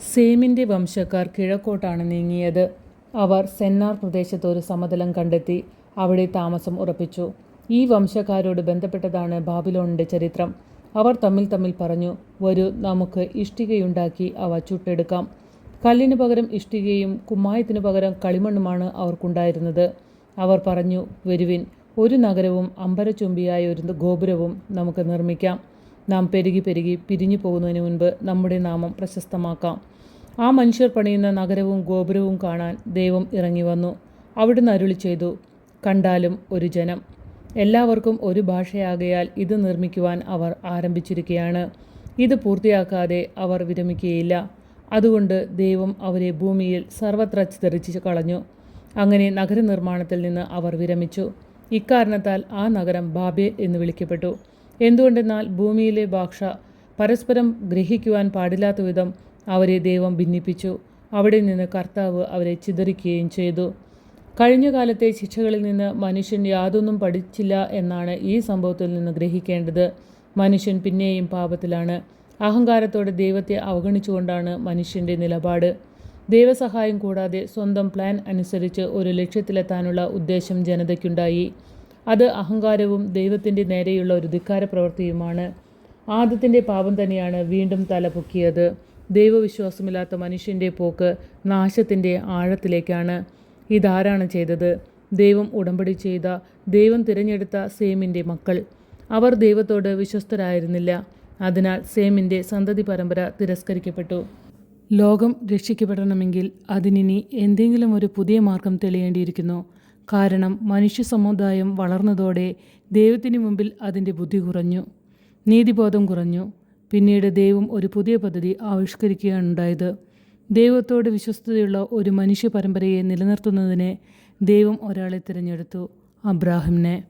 സേമിന്റെ വംശക്കാർ കിഴക്കോട്ടാണ് നീങ്ങിയത്. അവർ സെന്നാർ പ്രദേശത്ത് ഒരു സമതലം കണ്ടെത്തി അവിടെ താമസം ഉറപ്പിച്ചു. ഈ വംശക്കാരോട് ബന്ധപ്പെട്ടതാണ് ബാബിലോണിന്റെ ചരിത്രം. അവർ തമ്മിൽ തമ്മിൽ പറഞ്ഞു വരൂ നമുക്ക് ഇഷ്ടികയുണ്ടാക്കി അവ ചുട്ടെടുക്കാം. കല്ലിനു പകരം ഇഷ്ടികയും കുമ്മായത്തിനു പകരം കളിമണ്ണുമാണ് അവർക്കുണ്ടായിരുന്നത്. അവർ പറഞ്ഞു വരുവിൻ ഒരു നഗരവും അമ്പരച്ചുംബിയായ ഒരു ഗോപുരവും നമുക്ക് നിർമ്മിക്കാം. നാം പെരുകി പെരുകി പിരിഞ്ഞു പോകുന്നതിന് മുൻപ് നമ്മുടെ നാമം പ്രശസ്തമാക്കാം. ആ മനുഷ്യർ പണിയുന്ന നഗരവും ഗോപുരവും കാണാൻ ദൈവം ഇറങ്ങി വന്നു. അവിടുന്ന് അരുളി ചെയ്തു കണ്ടാലും ഒരു ജനം. എല്ലാവർക്കും ഒരു ഭാഷയാകയാൽ ഇത് നിർമ്മിക്കുവാൻ അവർ ആരംഭിച്ചിരിക്കുകയാണ്. ഇത് പൂർത്തിയാക്കാതെ അവർ വിരമിക്കുകയില്ല. അതുകൊണ്ട് ദൈവം അവരെ ഭൂമിയിൽ സർവത്ര ചിതറിച്ച് കളഞ്ഞു. അങ്ങനെ നഗരനിർമ്മാണത്തിൽ നിന്ന് അവർ വിരമിച്ചു. ഇക്കാരണത്താൽ ആ നഗരം ബാബെ എന്ന് വിളിക്കപ്പെട്ടു. എന്തുകൊണ്ടെന്നാൽ ഭൂമിയിലെ ഭാഷ പരസ്പരം ഗ്രഹിക്കുവാൻ പാടില്ലാത്ത വിധം അവരെ ദൈവം ഭിന്നിപ്പിച്ചു. അവിടെ നിന്ന് കർത്താവ് അവരെ ചിതറിക്കുകയും ചെയ്തു. കഴിഞ്ഞ കാലത്തെ ശിക്ഷകളിൽ നിന്ന് മനുഷ്യൻ യാതൊന്നും പഠിച്ചില്ല എന്നാണ് ഈ സംഭവത്തിൽ നിന്ന് ഗ്രഹിക്കേണ്ടത്. മനുഷ്യൻ പിന്നെയും പാപത്തിലാണ്. അഹങ്കാരത്തോടെ ദൈവത്തെ അവഗണിച്ചുകൊണ്ടാണ് മനുഷ്യന്റെ നിലപാട്. ദൈവസഹായം കൂടാതെ സ്വന്തം പ്ലാൻ അനുസരിച്ച് ഒരു ലക്ഷ്യത്തിലെത്താനുള്ള ഉദ്ദേശം ജനതയ്ക്കുണ്ടായി. അത് അഹങ്കാരവും ദൈവത്തിന്റെ നേരെയുള്ള ഒരു ധിക്കാര പ്രവൃത്തിയുമാണ്. ആദത്തിന്റെ പാപം തന്നെയാണ് വീണ്ടും തല പൊക്കിയത്. ദൈവവിശ്വാസമില്ലാത്ത മനുഷ്യന്റെ പോക്ക് നാശത്തിന്റെ ആഴത്തിലേക്കാണ്. ഇതാരാണ് ചെയ്തത്? ദൈവം ഉടമ്പടി ചെയ്ത ദൈവം തിരഞ്ഞെടുത്ത സേമിന്റെ മക്കൾ. അവർ ദൈവത്തോട് വിശ്വസ്തരായിരുന്നില്ല. അതിനാൽ സേമിന്റെ സന്തതി പരമ്പര തിരസ്കരിക്കപ്പെട്ടു. ലോകം രക്ഷിക്കപ്പെടണമെങ്കിൽ അതിനി എന്തെങ്കിലും ഒരു പുതിയ മാർഗം തെളിയേണ്ടിയിരിക്കുന്നു. കാരണം മനുഷ്യ സമുദായം വളർന്നതോടെ ദൈവത്തിന് മുമ്പിൽ അതിന്റെ ബുദ്ധി കുറഞ്ഞു. നീതിബോധം കുറഞ്ഞു. പിന്നീട് ദൈവം ഒരു പുതിയ പദ്ധതി ആവിഷ്കരിക്കുകയാണുണ്ടായത്. ദൈവത്തോട് വിശ്വസ്തതയുള്ള ഒരു മനുഷ്യ പരമ്പരയെ നിലനിർത്തുന്നതിന് ദൈവം ഒരാളെ തിരഞ്ഞെടുത്തു അബ്രാഹിമിനെ.